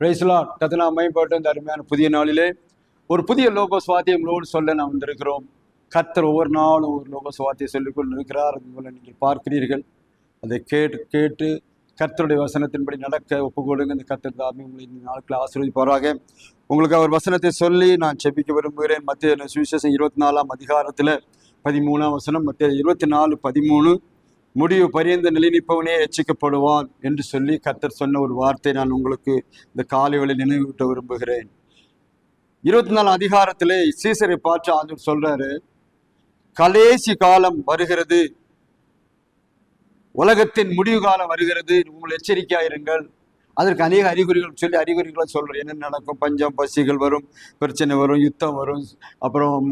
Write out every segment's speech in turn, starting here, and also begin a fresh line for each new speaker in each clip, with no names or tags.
பிரைஸ்லா கத்தனா மேம்பட்டு இந்த அருமையான புதிய நாளிலே ஒரு புதிய லோக சுவாத்தியங்களோடு சொல்ல நாம் வந்திருக்கிறோம். கர்த்தர் ஒவ்வொரு நாளும் ஒரு லோக சுவாத்தியம் சொல்லிக் கொண்டு இருக்கிறார் அதுபோல் நீங்கள் பார்க்கிறீர்கள். அதை கேட்டு கேட்டு கர்த்தருடைய வசனத்தின்படி நடக்க ஒப்புக்கொடுங்க இந்த கர்த்தர் தாமி உங்களை இந்த நாட்களில் ஆசீர்வதிப்பாராக. உங்களுக்கு அவர் வசனத்தை சொல்லி நான் செபிக்க விரும்புகிறேன். மத்திய சுவிசேஷம் இருபத்தி நாலாம் அதிகாரத்தில் பதிமூணாம் வசனம் மத்திய இருபத்தி நாலு பதிமூணு. முடிவு பரியந்த நிலைநிற்பவனே எச்சிக்கப்படுவான் என்று சொல்லி கத்தர் சொன்ன ஒரு வார்த்தை நான் உங்களுக்கு இந்த காலைகளில் நினைவூட்ட விரும்புகிறேன். இருபத்தி நாலு அதிகாரத்திலே சீசரை பார்த்து ஆண்டவர் சொல்றாரு கடைசி காலம் வருகிறது. உலகத்தின் முடிவு காலம் வருகிறது. உங்கள் எச்சரிக்கையாயிருங்கள். அதற்கு அநேக அறிகுறிகள் சொல்லி அறிகுறிகளை சொல்கிறேன் என்ன நடக்கும்? பஞ்சம் பசிகள் வரும் பிரச்சனை வரும் யுத்தம் வரும் அப்புறம்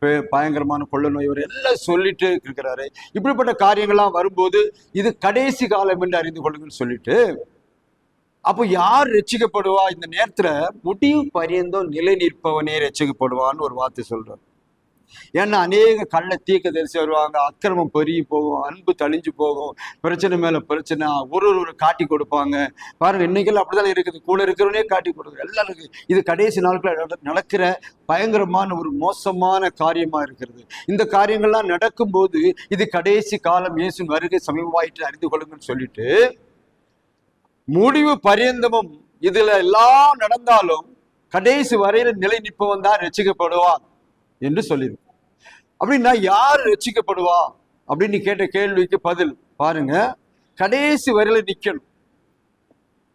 பே- பயங்கரமான கொள்ள நோய் வரும் எல்லாம் சொல்லிட்டு இருக்கிறாரு. இப்படிப்பட்ட காரியங்கள்லாம் வரும்போது இது கடைசி காலம் என்று அறிந்து கொள்ளுங்கன்னு சொல்லிட்டு அப்போ யார் ரட்சிக்கப்படுவா இந்த நேரத்தில் முடிவு பரியந்தோ நிலை நிற்பவனே ரட்சிக்கப்படுவான்னு ஒரு வார்த்தை சொல்கிறார் ஏன்னா அநேக கள்ள தீக்க தரிசி வருவாங்க அக்கிரமம் பெருகி போகும் அன்பு தழிஞ்சு போகும் பிரச்சனை மேல பிரச்சனை ஒரு ஒரு காட்டி கொடுப்பாங்க. பாருங்க இன்னைக்கெல்லாம் அப்படிதான் இருக்குது. கூட இருக்கிறவனே காட்டி கொடுக்குற எல்லாருக்கு இது கடைசி நாட்கள் நடக்கிற பயங்கரமான ஒரு மோசமான காரியமா இருக்கிறது. இந்த காரியங்கள்லாம் நடக்கும்போது இது கடைசி காலம் இயேசுவின் வருகை சமீபமாயிட்டு அறிந்து கொள்ளுங்கன்னு சொல்லிட்டு முடிவு பரியந்தமும் இதுல எல்லாம் நடந்தாலும் கடைசி வரையில நிலை நிற்பவன் தான் ரசிக்கப்படுவான். என்று சொல்லியிருக்கோம் அப்படின்னா யார் ரட்சிக்கப்படுவா? அப்படின்னு நீ கேட்ட கேள்விக்கு பதில். பாருங்க கடைசி வரையில நிக்கணும்.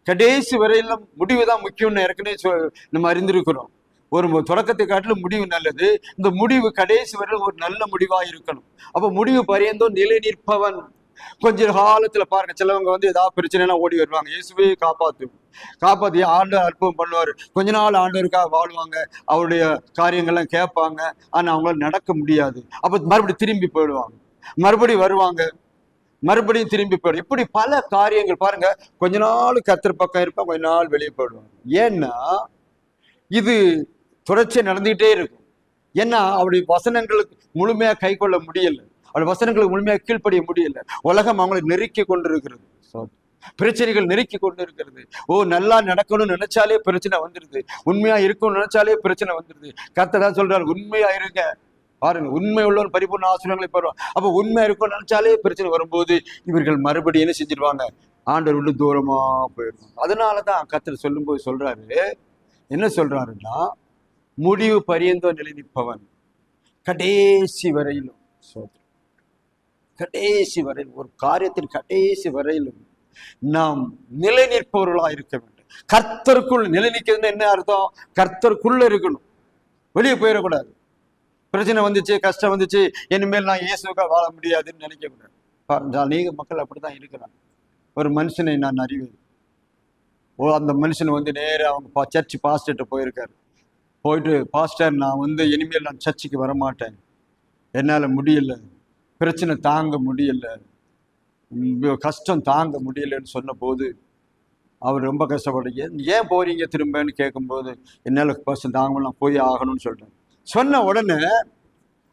கடைசி வரையிலும் முடிவு தான் முக்கியம்னு ஏற்கனவே சொ- நம்ம அறிந்திருக்கிறோம். ஒரு தொடக்கத்தை காட்டிலும் முடிவு நல்லது. இந்த முடிவு கடைசி வரையிலும் ஒரு நல்ல முடிவா இருக்கணும். அப்ப முடிவு பரியந்தோ நிலை நிற்பவன் கொஞ்ச காலத்துல பாருங்க சிலவங்க வந்து ஏதாவது பிரச்சனைனா ஓடி வருவாங்க. இயேசுவே காப்பாத்து. காப்பாத்தி ஆண்டு அற்புதம் பண்ணுவார். கொஞ்ச நாள் ஆண்டவருக்காக வாழ்வாங்க. அவருடைய காரியங்கள்லாம் கேட்பாங்க. ஆனா அவங்களால நடக்க முடியாது. அப்ப மறுபடியும் திரும்பி போயிடுவாங்க. மறுபடியும் வருவாங்க. மறுபடியும் திரும்பி போயிடும் இப்படி பல காரியங்கள் பாருங்க. கொஞ்ச நாள் கத்திர பக்கம் இருப்பேன் கொஞ்ச நாள் வெளியே போயிடுவாங்க. ஏன்னா இது தொடர்ச்சியாக நடந்துகிட்டே இருக்கும். ஏன்னா அவருடைய வசனங்களுக்கு முழுமையா கை கொள்ள முடியல. அவருடைய வசனங்களுக்கு முழுமையாக கீழ்ப்படிய முடியல. உலகம் அவங்களை நெருக்கி கொண்டிருக்கிறது. பிரச்சனைகள் நெருக்கி கொண்டு இருக்கிறது ஓ நல்லா நடக்கணும்னு நினைச்சாலே பிரச்சனை வந்துருது. உண்மையா இருக்கணும்னு நினைச்சாலே பிரச்சனை வந்துருது. கத்ததான் தான் சொல்றாரு உண்மையா இருங்க. பாருங்க உண்மை உள்ளவன் பரிபூர்ண ஆசிரியர்களை பெறுவான். அப்ப உண்மை இருக்கும்னு நினைச்சாலே பிரச்சனை வரும்போது இவர்கள் மறுபடியும் என்ன செஞ்சிருவாங்க? ஆண்டவர் விட்டு தூரமா போயிடுவாங்க. அதனாலதான் கத்தர் சொல்லும்போது சொல்றாரு என்ன சொல்றாருன்னா முடிவு பரியந்தோ நிலை நிற்பவன் கடைசி வரையிலும். சோதரன் கடைசி வரையில் ஒரு காரியத்தின் கடைசி வரையிலும் நாம் நிலை இருக்க வேண்டும். கர்த்தருக்குள் நிலை நிற்கிறதுன்னு என்ன அர்த்தம்? கர்த்தருக்குள்ள இருக்கணும். வெளியே போயிடக்கூடாது. பிரச்சனை வந்துச்சு கஷ்டம் வந்துச்சு இனிமேல் நான் இயேசுக்காக வாழ முடியாதுன்னு நினைக்கக்கூடாது அநேக மக்கள் அப்படிதான் இருக்கிறாங்க. ஒரு மனுஷனை நான் அறிவேன். ஓ அந்த மனுஷன் வந்து நேராக அவங்க பா சர்ச் பாஸ்டர்கிட்ட போயிருக்காரு. போயிட்டு பாஸ்டர் நான் வந்து இனிமேல் நான் சர்ச்சுக்கு வர மாட்டேன் என்னால் முடியல. பிரச்சனை தாங்க முடியல. கஷ்டம் தாங்க முடியலன்னு சொன்னபோது அவர் ரொம்ப கஷ்டப்பட்டு "ஏன் போகிறீங்க திரும்பன்னு கேட்கும்போது என்னால் பர்சன் தாங்க நான் போய் ஆகணும்னு சொல்கிறேன் சொன்ன உடனே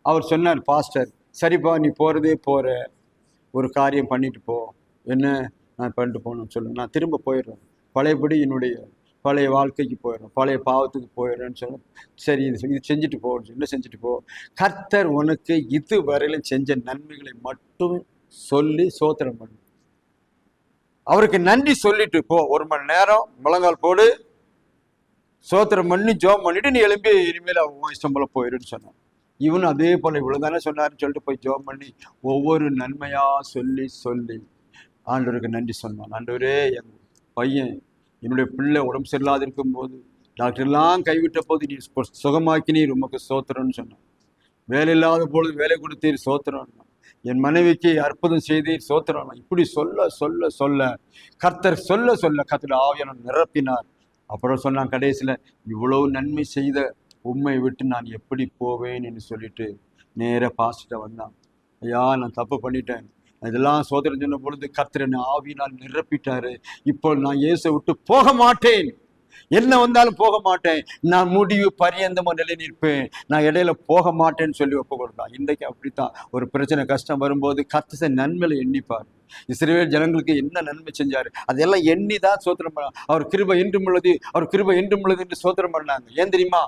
அவர் சொன்னார் பாஸ்டர் சரிப்பா நீ போகிறதே போகிற ஒரு காரியம் பண்ணிட்டு போ. என்ன நான் பண்ணிட்டு போகணும்னு சொல்லு. நான் திரும்ப போயிடுறேன். பழையபடி என்னுடைய பழைய வாழ்க்கைக்கு போயிடும் பழைய பாவத்துக்கு போயிடும்னு சொல்லி சரி இது இது செஞ்சுட்டு போகணும் என்ன செஞ்சுட்டு போ. கர்த்தர் உனக்கு இது வரையிலும் செஞ்ச நன்மைகளை மட்டும் சொல்லி சோத்திரம் பண்ணு. அவருக்கு நன்றி சொல்லிட்டு போ. ஒரு மணி நேரம் முழங்கால் போடு. சோத்திரம் பண்ணி ஜோம் பண்ணிட்டு நீ எழும்பி இனிமேல் அவன் இஷ்டம் போல போயிடுன்னு சொன்னான். இவனும் அதே போல இவ்வளவுதானே சொன்னாருன்னு சொல்லிட்டு போய் ஜோம் பண்ணி ஒவ்வொரு நன்மையா சொல்லி சொல்லி ஆண்டவருக்கு நன்றி சொன்னான். ஆண்டவரே என் பையன் என்னுடைய பிள்ளை உடம்பு சரியில்லாது இருக்கும்போது டாக்டர் எல்லாம் கைவிட்ட போது நீ சுகமாக்கினீர் உமக்கு சோத்திரம்னு சொன்னான். வேலை இல்லாத பொழுது வேலை கொடுத்தீர் சோத்திரம். என் மனைவிக்கு அற்புதம் செய்தீர் சோத்திரம். இப்படி சொல்ல சொல்ல சொல்ல கர்த்தர் சொல்ல சொல்ல கர்த்தர் ஆவியான நிரப்பினார். அப்புறம் சொன்னான் கடைசியில் இவ்வளவு நன்மை செய்த உண்மை விட்டு நான் எப்படி போவேன்? என்று சொல்லிட்டு நேராக பாசிட்ட வந்தான். ஐயா நான் தப்பு பண்ணிட்டேன். இதெல்லாம் சோதனை சொன்ன பொழுது கத்திரனை ஆவினால் நிரப்பிட்டாரு. இப்போ நான் இயேசை விட்டு போக மாட்டேன். என்ன வந்தாலும் போக மாட்டேன். நான் முடிவு பரியந்தமோ நிலை நிற்பேன் நான் இடையில போக மாட்டேன்னு சொல்லி ஒப்பு கொடுத்தான் இன்றைக்கு அப்படித்தான். ஒரு பிரச்சனை கஷ்டம் வரும்போது கர்த்தச நன்மையில எண்ணிப்பார். இஸ்ரேல் ஜனங்களுக்கு என்ன நன்மை செஞ்சாரு? அதெல்லாம் எண்ணி தான் சோத்திரம் பண்ண அவர் கிருபை என்றும் உள்ளது அவர் கிருபை என்றும் உள்ளது என்று சோத்திரம் பண்ணாங்க. ஏன் தெரியுமா?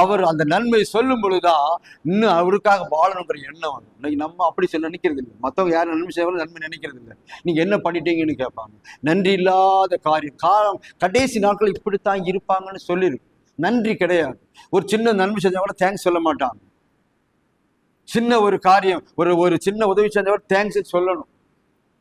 அவர் அந்த நன்மை சொல்லும் பொழுதுதான் இன்னும் அவருக்காக வாழணுங்கிற எண்ணம் வரும். இன்னைக்கு நம்ம அப்படி சொல்ல நினைக்கிறது இல்லை. மற்றவங்க யாரும் நன்மை செய்வாங்க நன்மை நினைக்கிறது இல்லை. நீங்க என்ன பண்ணிட்டீங்கன்னு கேட்பாங்க. நன்றி இல்லாத காரியம். காலம் கடைசி நாட்கள் இப்படித்தான் இருப்பாங்கன்னு சொல்லியிருக்கு நன்றி கிடையாது. ஒரு சின்ன நன்மை செஞ்சா கூட தேங்க்ஸ் சொல்ல மாட்டாங்க. சின்ன ஒரு காரியம் ஒரு ஒரு சின்ன உதவி செஞ்சவர் தேங்க்ஸ் சொல்லணும்.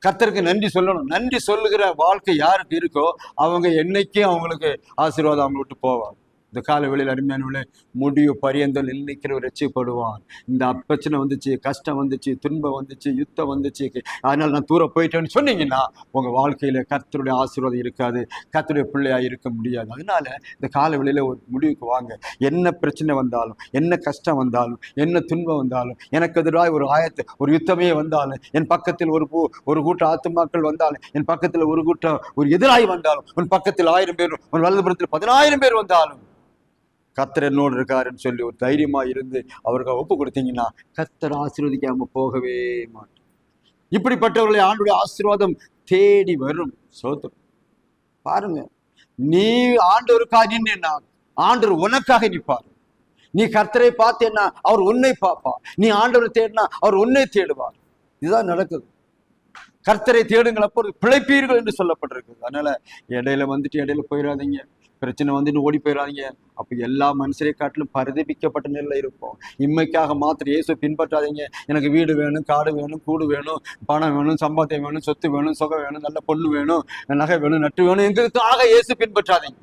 கத்தருக்கு நன்றி சொல்லணும். நன்றி சொல்லுகிற வாழ்க்கை யாருக்கு இருக்கோ அவங்க என்னைக்கும் அவங்களுக்கு ஆசீர்வாதம் அவங்க விட்டு போவாங்க. இந்த கால வெளியில் அருமையானவளே முடிவு பரியந்தல் நினைக்கிறவர் ரட்சிப்படுவான். இந்த பிரச்சனை வந்துச்சு கஷ்டம் வந்துச்சு துன்பம் வந்துச்சு யுத்தம் வந்துச்சு. அதனால நான் தூர போயிட்டேன்னு சொன்னீங்கன்னா உங்கள் வாழ்க்கையில் கத்தருடைய ஆசீர்வாதம் இருக்காது கத்தருடைய பிள்ளையாக இருக்க முடியாது. அதனால இந்த கால வெளியில ஒரு முடிவுக்கு வாங்க. என்ன பிரச்சனை வந்தாலும் என்ன கஷ்டம் வந்தாலும் என்ன துன்பம் வந்தாலும் எனக்கு எதிராக ஒரு ஆயத்து ஒரு யுத்தமே வந்தாலும் என் பக்கத்தில் ஒரு பூ ஒரு கூட்ட ஆத்துமாக்கள் வந்தாலும் என் பக்கத்தில் ஒரு கூட்டம் ஒரு எதிராய் வந்தாலும் உன் பக்கத்தில் ஆயிரம் பேர் உன் வலதுபுறத்தில் பதினாயிரம் பேர் வந்தாலும் கத்தர் என்னோடு இருக்காருன்னு சொல்லி ஒரு தைரியமா இருந்து அவருக்கு ஒப்பு கொடுத்தீங்கன்னா கத்தர் ஆசீர்வதிக்காமல் போகவே மாட்டோம் இப்படிப்பட்டவர்களை ஆண்டுடைய ஆசீர்வாதம் தேடி வரும் சோத்திரம் பாருங்க நீ ஆண்டவருக்காக நின்னா ஆண்டவர் உனக்காக நிற்பார். நீ கர்த்தரை பார்த்தேன்னா அவர் உன்னை பார்ப்பார். நீ ஆண்டவரை தேடினா அவர் உன்னை தேடுவார். இதுதான் நடக்குது. கர்த்தரை தேடுங்கள் அப்போ பிழைப்பீர்கள் என்று சொல்லப்பட்டிருக்கு அதனால இடையில வந்துட்டு இடையில போயிடாதீங்க. பிரச்சனை வந்துட்டு ஓடி போயிடாதீங்க அப்போ எல்லா மனுஷரை காட்டிலும் பரிதபிக்கப்பட்ட நிலையில் இருப்போம். இம்மைக்காக மாத்திரம் இயேசு பின்பற்றாதீங்க. எனக்கு வீடு வேணும் காடு வேணும் கூடு வேணும் பணம் வேணும் சம்பாத்தியம் வேணும் சொத்து வேணும் சுகம் வேணும் நல்ல பொண்ணு வேணும் நகை வேணும் நட்டு வேணும் எங்களுக்காக இயேசு பின்பற்றாதீங்க.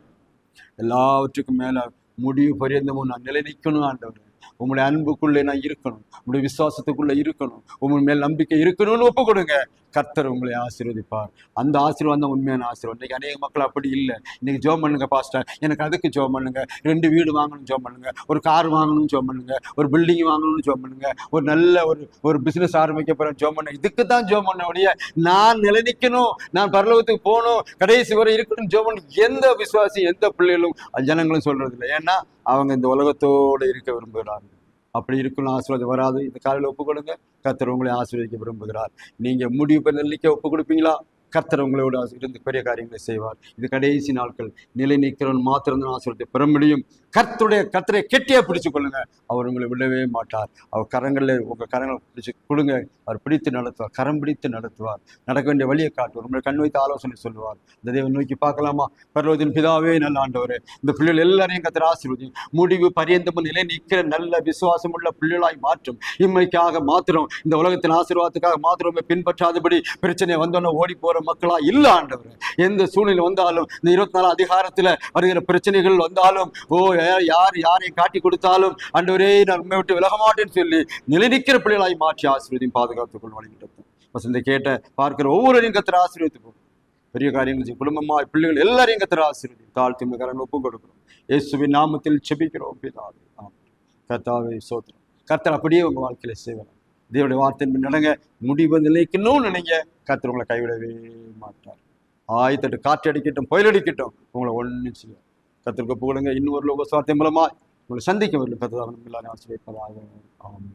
எல்லாவற்றுக்கும் மேல முடிவு பரியந்தமும் நான் நிலை நிற்கணும் ஆண்டவர். உங்களுடைய அன்புக்குள்ளே நான் இருக்கணும். உங்களுடைய விசுவாசத்துக்குள்ள இருக்கணும். உங்கள் மேல் நம்பிக்கை இருக்கணும்னு ஒப்பு கொடுங்க கர்த்தர் உங்களை ஆசீர்வதிப்பார். அந்த ஆசீர்வாதம் தான் உண்மையான ஆசீர்வாதம். இன்னைக்கு அநேக மக்கள் அப்படி இல்லை. இன்னைக்கு ஜோம் பண்ணுங்க பாஸ்டர். எனக்கு அதுக்கு ஜோம் பண்ணுங்க. ரெண்டு வீடு வாங்கணும் ஜோம் பண்ணுங்க. ஒரு கார் வாங்கணும் ஜோம் பண்ணுங்க. ஒரு பில்டிங் வாங்கணும்னு ஜோம் பண்ணுங்க. ஒரு நல்ல ஒரு ஒரு பிசினஸ் ஆரம்பிக்க போறேன் ஜோம் பண்ணுங்க. இதுக்கு தான் ஜோம் பண்ண ஒழிய நான் நிலைநிக்கணும். நான் பரலோகத்துக்கு போகணும். கடைசி வரை இருக்கணும் ஜோம் பண்ண எந்த விசுவாசி எந்த பிள்ளைகளும் ஜனங்களும் சொல்றது இல்லை ஏன்னா அவங்க இந்த உலகத்தோடு இருக்க விரும்புகிறாங்க அப்படி இருக்கணும் ஆசீர்வாதம் வராது. இந்த காலையில் ஒப்பு கொடுங்க கர்த்தர் உங்களை ஆசீர்வதிக்க விரும்புகிறார். நீங்க முடிவு பண்ண நிலைக்க ஒப்பு கொடுப்பீங்களா கர்த்தர் உங்களோட இருந்து பெரிய காரியங்களை செய்வார். இது கடைசி நாட்கள். நிலை நீக்கிறவன் மாத்திரம்தான் ஆசிரியத்தை பெற முடியும். கர்த்தருடைய கர்த்தரை கெட்டியாக பிடிச்சு கொள்ளுங்க. அவர் உங்களை விடவே மாட்டார். அவர் கரங்களில் உங்க கரங்களை பிடிச்சு கொடுங்க. அவர் பிடித்து நடத்துவார். கரம் பிடித்து நடத்துவார். நடக்க வேண்டிய வழியை காட்டுவார். உங்களை கண் வைத்து ஆலோசனை சொல்லுவார். இந்த தேவன் நோக்கி பார்க்கலாமா? பர்வதின் பிதாவே நல்ல ஆண்டவர். இந்த பிள்ளைகள் எல்லாரையும் கத்திர ஆசீர்வதி. முடிவு பரியந்தமும் நிலை நிற்கிற நல்ல விசுவாசம் உள்ள பிள்ளைகளாய் மாற்றும். இம்மைக்காக மாத்திரம் இந்த உலகத்தின் ஆசீர்வாதத்துக்காக மாத்திரமே பின்பற்றாதபடி பிரச்சனை வந்தோன்னே ஓடி வாழ்கிற மக்களா? இல்ல ஆண்டவர். எந்த சூழ்நிலை வந்தாலும் இந்த இருபத்தி நாலு அதிகாரத்துல வருகிற பிரச்சனைகள் வந்தாலும் ஓ யார் யாரை காட்டி கொடுத்தாலும் ஆண்டவரே நான் உண்மை விட்டு விலக மாட்டேன்னு சொல்லி நிலைநிற்கிற பிள்ளைகளாய் மாற்றி ஆசீர்வதியும் பாதுகாத்துக் வழிகிட்டோம் வசந்த கேட்ட பார்க்கிற ஒவ்வொருவரையும் கத்திர ஆசீர்வதிப்போம். போகும் பெரிய காரியங்கள் குடும்பமா பிள்ளைகள் எல்லாரையும் கத்திர ஆசீர்வதி தாழ்த்தி உங்க ஒப்பு கொடுக்கிறோம். இயேசுவின் நாமத்தில் செபிக்கிறோம் பிதாவே. கர்த்தாவை சோத்திரம் கர்த்தர் அப்படியே உங்க வாழ்க்கையில செய்வேன் தேவடைய வார்த்தையின் நடங்க. முடிவு நிலைக்கணும்னு நினைங்க. கர்த்தர் உங்களை கைவிடவே மாட்டார். ஆயத்தட்டு காற்று அடிக்கட்டும் புயல் அடிக்கட்டும் உங்களை ஒன்றும் செய்ய கத்திற்கு புகழுங்க. இன்னொரு லோக சுவார்த்தை மூலமா உங்களை சந்திக்க வரல கத்ததாக நம்ம எல்லாரும் ஆசிரியப்பதாக ஆமாம்